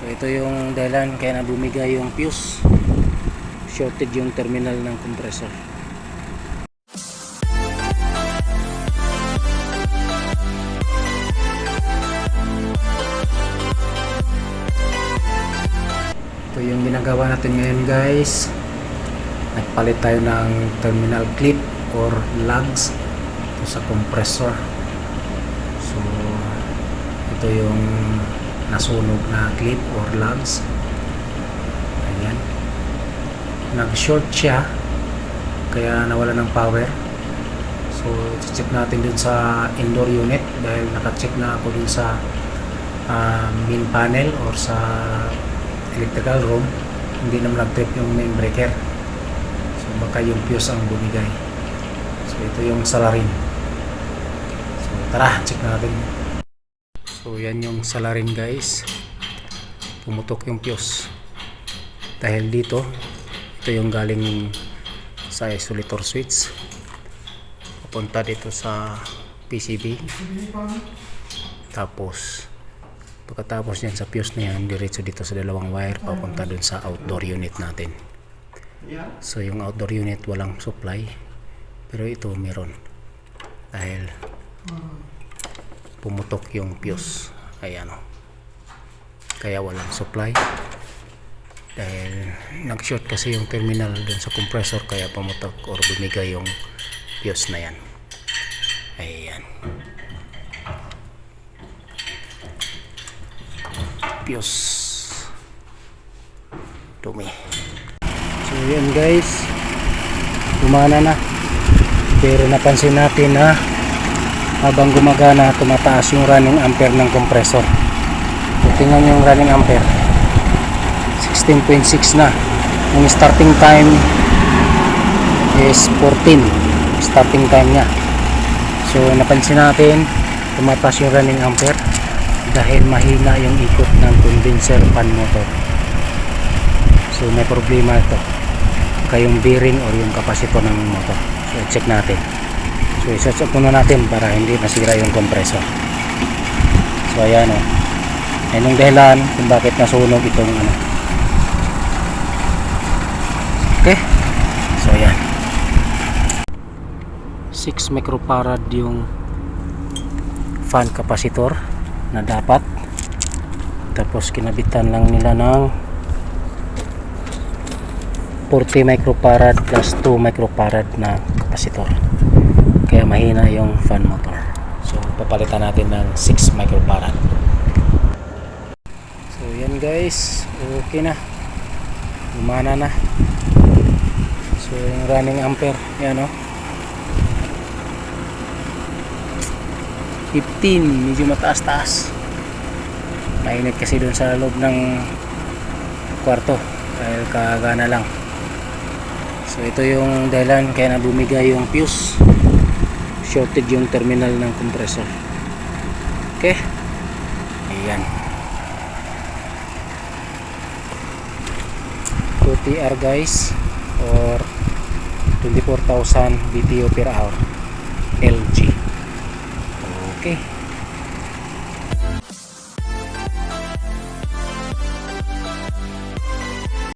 So ito yung dahilan kaya na bumigay yung fuse. Shorted yung terminal ng compressor. Ito yung ginagawa natin ngayon guys. Nagpalit tayo ng terminal clip or lugs sa compressor. So ito yung nasunog na clip or lugs. Ayan. Nag-short siya kaya nawala ng power. So check natin dun sa indoor unit dahil naka-check na ako dun sa ah, main panel or sa electrical room hindi naman nag-trip yung main breaker so baka yung fuse ang bumigay so ito yung salarin so tara check natin so yan yung salarin guys. Pumutok yung fuse. Dahil dito ito yung galing sa isolator switch. Papunta dito sa PCB tapos Pagkatapos yan sa fuse na yan, diretso dito sa dalawang wire papunta dun sa outdoor unit natin. So yung outdoor unit walang supply, pero ito meron. Dahil pumutok yung fuse. Ayan o. Kaya walang supply. Dahil nag-short kasi yung terminal dun sa compressor kaya pumutok or bumigay yung fuse na yan. Ayan. fuse dumi so yun guys gumana na pero napansin natin na habang gumagana tumataas yung running ampere ng compressor. So, tingnan yung running ampere. 16.6 na. Yung starting time is 14 starting time niya. So napansin natin tumataas yung running ampere dahil mahina yung ikot ng condenser fan motor. So may problema ito. Kayong bearing or yung kapasito ng motor. So check natin so i-search up muna natin para hindi masira yung compressor. So ayan o oh. yan yung dahilan kung bakit nasunog itong ano. Okay. So ayan. 6 microfarad yung fan capacitor na dapat. Tapos kinabitan lang nila ng 40 microfarad plus 2 microfarad na kapasitor kaya mahina yung fan motor. So papalitan natin ng 6 microfarad. So yan guys. Okay na. Gumana na. So yung running ampere. Yan o 15 medyo mataas taas mainit kasi doon sa loob ng kwarto. Dahil kagana lang. So ito yung dahilan kaya na bumigay yung fuse shorted yung terminal ng compressor. Okay? Ayan. 2TR guys or 24,000 BTU per hour LG Okay.